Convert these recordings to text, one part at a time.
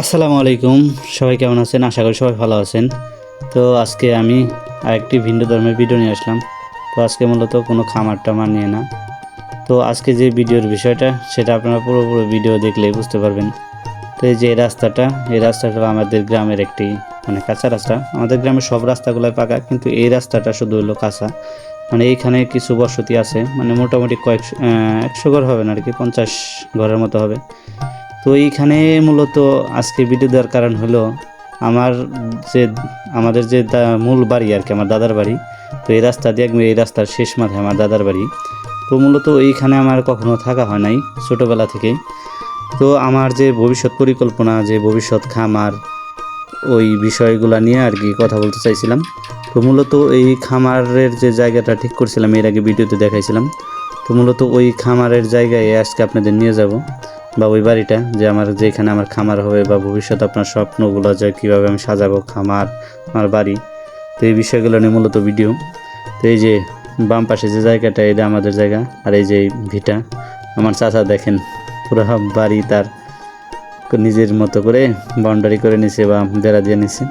আসসালামু আলাইকুম। সবাই কেমন আছেন? আশা করি সবাই ভালো আছেন। তো আজকে আমি আরেকটি ভিন্ন ধর্মের ভিডিও নিয়ে আসলাম। তো আজকে মূলত কোনো খামার টামার নিয়ে না। তো আজকে যে ভিডিওর বিষয়টা, সেটা আপনারা পুরো পুরো ভিডিও দেখলেই বুঝতে পারবেন। তো এই যে রাস্তাটা, এই রাস্তাটা আমাদের গ্রামের একটি মানে কাঁচা রাস্তা। আমাদের গ্রামের সব রাস্তাগুলোই পাকা, কিন্তু এই রাস্তাটা শুধু হলো কাঁচা। মানে এইখানে কিছু বসতি আছে মানে মোটামুটি কয়েকশো একশো ঘর হবে না, আর কি, পঞ্চাশ ঘরের মতো হবে। তো এইখানে মূলত আজকে ভিডিও দেওয়ার কারণ হলো আমার যে, আমাদের যে মূল বাড়ি আর কি, আমার দাদার বাড়ি। তো এই রাস্তা দিয়ে একদম এই রাস্তার শেষ মাথায় আমার দাদার বাড়ি। তো মূলত এইখানে আমার কখনো থাকা হয় নাই ছোটোবেলা থেকেই তো আমার যে ভবিষ্যৎ পরিকল্পনা, যে ভবিষ্যৎ খামার ওই বিষয়গুলো নিয়ে আর কি কথা বলতে চাইছিলাম। তো মূলত এই খামারের যে জায়গাটা ঠিক করছিলাম, এর আগে ভিডিওতে দেখাইছিলাম। তো মূলত ওই খামারের জায়গায় আজকে আপনাদের নিয়ে যাব। বা ওই বাড়িটা যে আমার যেখানে আমার খামার হবে বা ভবিষ্যৎ আপনার স্বপ্নগুলো যে কীভাবে আমি সাজাবো খামার, আমার বাড়ি, তো এই বিষয়গুলো নিয়ে মূলত ভিডিও। তো এই যে বাম পাশে যে জায়গাটা এটা আমাদের জায়গা, আর এই যে ভিটা, আমার চাচা দেখেন, পুরো বাড়ি তার নিজের মতো করে বাউন্ডারি করে নিছে বা বেড়া দিয়ে নিছে।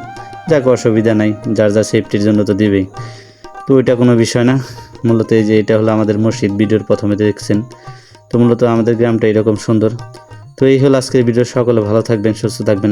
যাক, অসুবিধা নাই, যার যা সেফটির জন্য তো দিবেই। তো ওইটা কোনো বিষয় না। মূলত এই যে এটা হলো আমাদের মসজিদ, ভিডিওর প্রথমে দেখছেন। তো মূলত আমাদের গ্রামটা এরকম সুন্দর। তো এই হলো আজকের ভিডিও। সকলে ভালো থাকবেন, সুস্থ থাকবেন।